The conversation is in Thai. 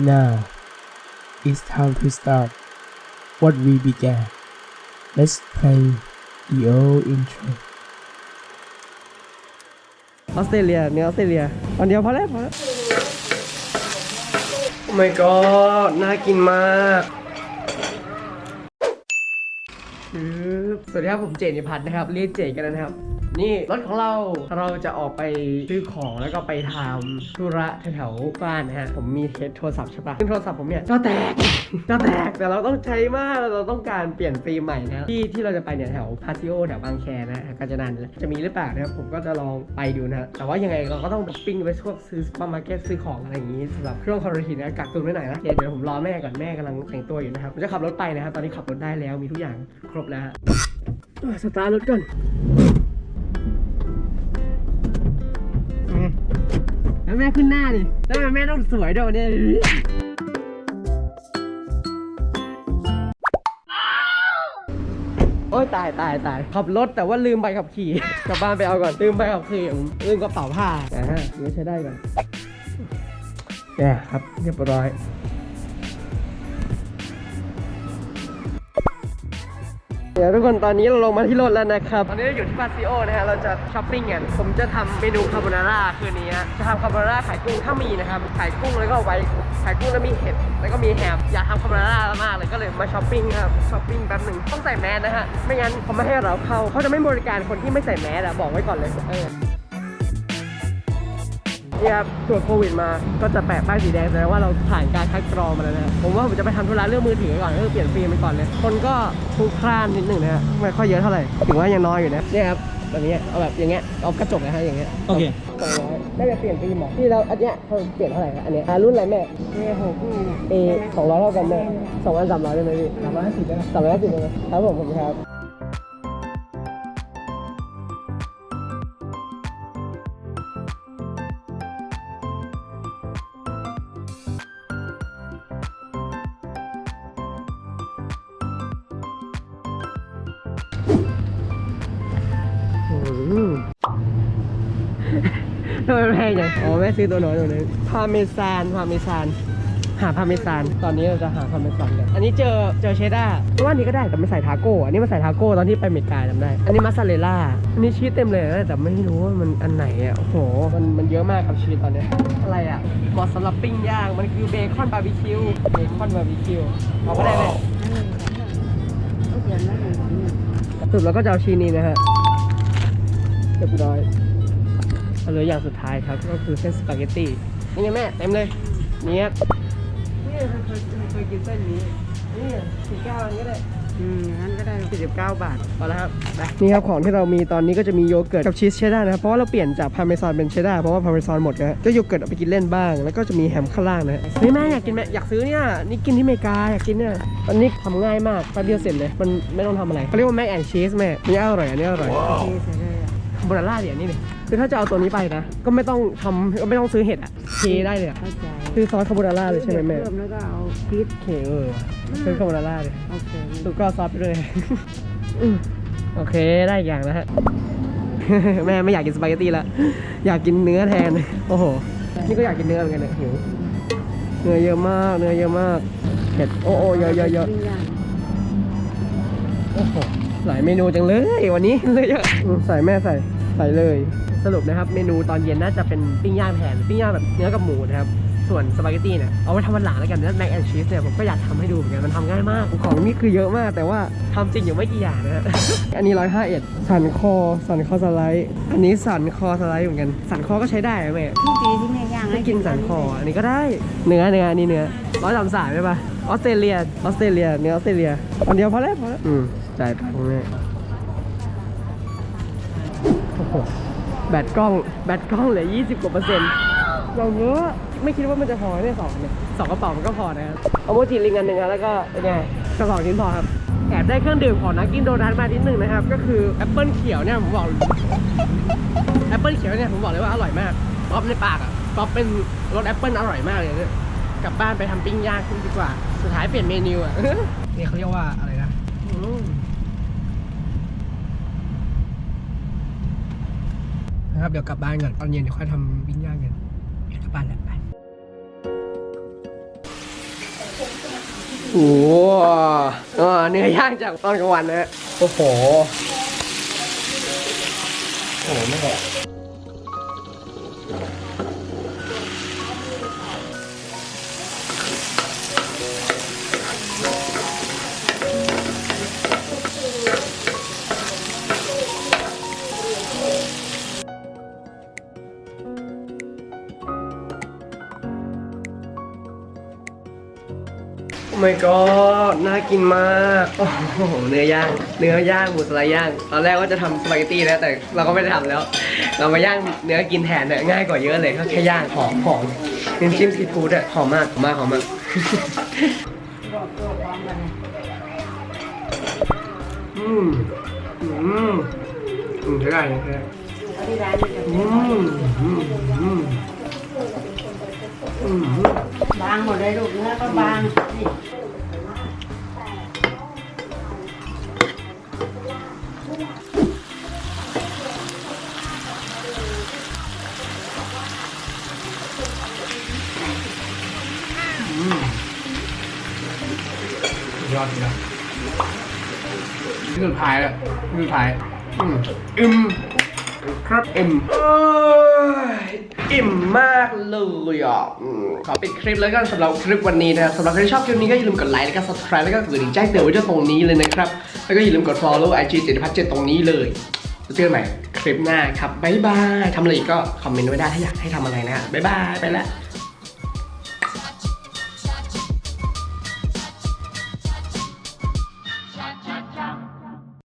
Now, it's time to start what we began. Let's play the old intro. ออสเตรเลียเนื้อออสเตรเลียวันเดียวพอแล้วพอแล้วโอ้ my god น่ากินมากปึ๊บสวัสดีครับผมเจนิพัฒน์นะครับเรียกเจกันนะครับ นี่รถของเราเราจะออกไปซื้อของแล้วก็ไปทำธุระแถวๆบ้านนะฮะ ผมมีเทสโทรศัพท์ใช่ปะซึ่งโทรศัพท์ผมเนี่ยก็แตกก็แตกแต่เราต้องใช้มากเราต้องการเปลี่ยนฟิล์มใหม่นะที่ที่เราจะไปเนี่ยแถวพาซิโอแถวบางแคนะฮะกาญจนันจะมีหรือเปล่านะครับผมก็จะลองไปดูนะฮะแต่ว่ายังไงเราก็ต้องปิ้งไปพวกซื้อซูเปอร์มาร์เก็ตซื้อของอะไรอย่างงี้สำหรับเครื่องคอร์ทีนะกักตุนไว้หน่อยนะเดี๋ยวผมรอแม่ก่อนแม่กำลังแต่งตัวอยู่นะครับผมจะขับรถไปนะครับตอนนี้ขับรถได้แล้วมีทุกอย่างครบแล้วฮะสตาร์ทรถก่อน แล้วแม่ขึ้นหน้าดิแล้วทำไมแม่ต้องสวยด้วยวันเนี่ยโอ้ยตายตายตายขับรถแต่ว่าลืมใบขับขี่ กลับบ้านไปเอาก่อน ลืมใบขับขี่ผมลืมกระเป๋าผ้านะฮะเดี๋ยวใช้ได้ก่อนแกครับเรียบร้อย เดี๋ยวทุกคนตอนนี้เราลงมาที่รถแล้วนะครับ ตอนนี้เราอยู่ที่ปาซิโอนะฮะ เราจะช้อปปิ้งกัน ผมจะทำเมนูคาโบนาร่าคืนนี้ จะทำคาโบนาร่าขายกุ้งถ้ามีนะครับ ขายกุ้งแล้วก็ไว้ขายกุ้งแล้วมีเห็ด แล้วก็มีแฮม อยากทำคาโบนาร่ามากเลยก็เลยมาช้อปปิ้งครับ ช้อปปิ้งแป๊บหนึ่งต้องใส่แมสนะฮะ ไม่งั้นเขาไม่ให้เราเข้า เขาจะไม่บริการคนที่ไม่ใส่แมสอะบอกไว้ก่อนเลยเออ เนี่ยครับตรวจโควิดมาก็จะแปะป้ายสีแดงแสดงว่าเราผ่านการคัดกรองมาแล้วนะครับผมว่าผมจะไปทำธุระเรื่องมือถือก่อนก็คือเปลี่ยนฟิล์มไปก่อนเลย คนก็พลุกพล่านนิดหนึ่งนะฮะไม่ค่อยเยอะเท่าไหร่ถึงว่ายังน้อยอยู่นะเนี่ยครับแบบนี้เอาแบบอย่างเงี้ยเอากระจกนะฮะอย่างเงี้ยโอเค สองร้อยได้จะเปลี่ยนฟิล์มเหรอที่เราอันเนี้ยเขาเปลี่ยนเท่าไหร่ครับอันเนี้ยอ่ารุ่นอะไรแม่เอหกเอสองร้อยเท่ากันแม่สองพันสามร้อยได้ไหมพี่สามร้อยห้าสิบได้ไหมสามร้อยห้าสิบได้ไหมครับผมผมครับ ทำไมแพงจังอ๋อแม่ซื้อตัวน้อยตัวนึงพาเมซานพาเมซาน หาพาเมซาน ตอนนี้เราจะหาพาเมซานกัน อันนี้เจอเจอเชดดาร์เพราะว่าอันนี้ก็ได้แต่ไม่ใส่ทาโก้ อันนี้มาใส่ทาโก้ตอนที่ไปอเมริกาจำได้ อันนี้มาซาเรลล่า อันนี้ชีสเต็มเลยนะแต่ไม่รู้ว่ามันอันไหนอะ โอ้โห มันมันเยอะมากครับชีสตอนเนี้ยอะไรอะเหมาะสำหรับปิ้งย่าง มันคือเบคอนบาร์บีคิว เบคอนบาร์บีคิวเอาก็ได้เลยก็เขียนไว้หนึ่งเนี่ยสรุดแล้วก็จะเอาชีสนี้นะฮะ เรียบร้อยเอาเหลืออย่างสุดท้ายครับก็คือเส้นสปาเกตตี้นี่ไงแม่เต็มเลยนี่ครับนี่เคยเคยเคยกินเส้นนี้นี่สี่เก้าอันก็ได้อืมงั้นก็ได้49 บาทพอแล้วครับไปนี่ครับของที่เรามีตอนนี้ก็จะมีโยเกิร์ตกับชีสเชดดาร์นะครับเพราะว่าเราเปลี่ยนจากพาเมซานเป็นเชดดาร์เพราะว่าพาเมซานหมดนะฮะก็โยเกิร์ตเอาไปกินเล่นบ้าง แล้วก็จะมีแฮมข้างล่างนะฮะเฮ้ยแม่อยากกินแม่อยากซื้อเนี่ยนี่กินที่อเมริกาอยากกินเนี่ยอันนี้ทำง่ายมากแป๊บเดียวเสร็จเลยมันไม่ต้องทำอะไรเขาเรียกว่าแม็กแอนชีสแม่นี่อร่อยอันนี้อร่อยเทใส่เลยอะ โบนาร่าเนี่ยนี่เลยคือถ้าจะเอาตัวนี้ไปนะ ก็ไม่ต้องทำก็ไม่ต้องซื้อเห็ดอะเทได้เลยอะเข้าใจซื้อซอสคาโบนาร่าเลยใช่ไหมแม่เพิ่มแล้วก็เอาพริกโอเคเออซื้อคาโบนาร่าเลยโอเคแล้วก็ซอสไปเลยอืมโอเคได้อีกอย่างนะฮะ แม่ไม่อยากกินสปาเกตตี้ละอยากกินเนื้อแทน โอ้โห นี่ก็อยากกินเนื้อเหมือนกันเนี่ยหิว เนื้อเยอะมาก เนื้อเยอะมากเผ็ดโอ้โอ้เยอะเยอะเยอะ ปิ้งย่าง โอ้โหหลายเมนูจังเลยวันนี้เลยอะใส่แม่ใส่ใส่เลย สรุปนะครับเมนูตอนเย็นน่าจะเป็นปิ้งย่างแทนปิ้งย่างแบบเนื้อกับหมูนะครับ ส่วนสปาเกตตี้เนี่ยเอาไว้ทำวันหลังแล้วกันนะแม็กแอนชีสเนี่ยผมก็อยากทำให้ดูเหมือนกันมันทำง่ายมากของนี่คือเยอะมาก แต่ว่าทำจริงอยู่ไม่กี่อย่างนะฮะอันนี้ร้อยห้าเอ็ดสันคอสันคอสไลด์อันนี้สันคอสไลด์เหมือนกัน สันคอก็ใช้ได้นะแม่ที่ดีที่แม่ย่างไม่กินสันคออันนี้ก็ได้เนื้อเนื้ออันนี้เนื้อร้อยสามสามใช่ปะออสเตรเลียออสเตรเลียเนื้อออสเตรเลียอันเดียวพอแล้วพอแล้วอืมจ่ายตังค์แม่โอ้โหแบตกล้องแบตกล้องเหลือ20กว่าเปอร์เซ็นต์เราเยอะ ไม่คิดว่ามันจะพอเนี่ยสองเนี่ยสองกระเป๋ามันก็พอนะครับเอาโมจิลิงอันหนึ่งอะแล้วก็เนี่ยกระสองชิ้นพอครับแอบได้เครื่องดื่มของนักกินโดนัทมานิดหนึ่งนะครับ ก็คือแอปเปิลเขียวเนี่ยผมบอกแอปเปิลเขียวเนี่ยผมบอกเลยว่าอร่อยมากป๊อปในปากอะป๊อปเป็นรสแอปเปิลอร่อยมากเลยเนี่ยกลับบ้านไปทำปิ้งย่างขึ้นดีกว่า สุดท้ายเปลี่ยนเมนูอะนี่เขาเรียกว่าอะไรนะอืมนะครับเดี๋ยวกลับบ้านก่อนตอนเย็นเดี๋ยวค่อยทำปิ้งย่างกันเดี๋ยวกลับบ้านแล้วไป โอ้โหอ่าเนื้อย่างจากตอนกลางวันนะฮะโอ้โห โอ้โหไม่โอ้ my god น่ากินมากโอ้โหเนื้อย่าง เนื้อย่างหมูสไลด์ย่าง ตอนแรกว่าจะทำสปาเกตตี้นะแต่เราก็ไม่ได้ทำแล้ว เรามาย่างเนื้อกินแทนเนี่ยง่ายกว่าเยอะเลยก็แค่ย่างหอมหอมน้ำจิ้มซีฟู้ดอะหอมมากหอมมากหอมมากอืมอืมอืมใช่ได้ใช่ได้อืมอืมอืมอืมบางหมดเลยลูกเนื้อก็บางนี่ ยอดเลยสุดท้ายแล้วสุดท้าย อืมอิ่มครับอิ่มอิ่มมากเลยอะขอปิดคลิปแล้วกันสำหรับคลิปวันนี้นะครับสำหรับใครที่ชอบคลิปนี้ก็อย่าลืมกดไลค์แล้วก็ subscribe แล้วก็กดกระดิ่งแจ้งเตือนไว้ที่ตรงนี้เลยนะครับ แล้วก็อย่าลืมกด follow IG เจตพัฒน์เจตตรงนี้เลยแล้วเจอกันใหม่คลิปหน้าครับบ๊ายบายทำอะไรอีกก็คอมเมนต์ไว้ได้ถ้าอยากให้ทำอะไรนะบ๊ายบายไปแล้ว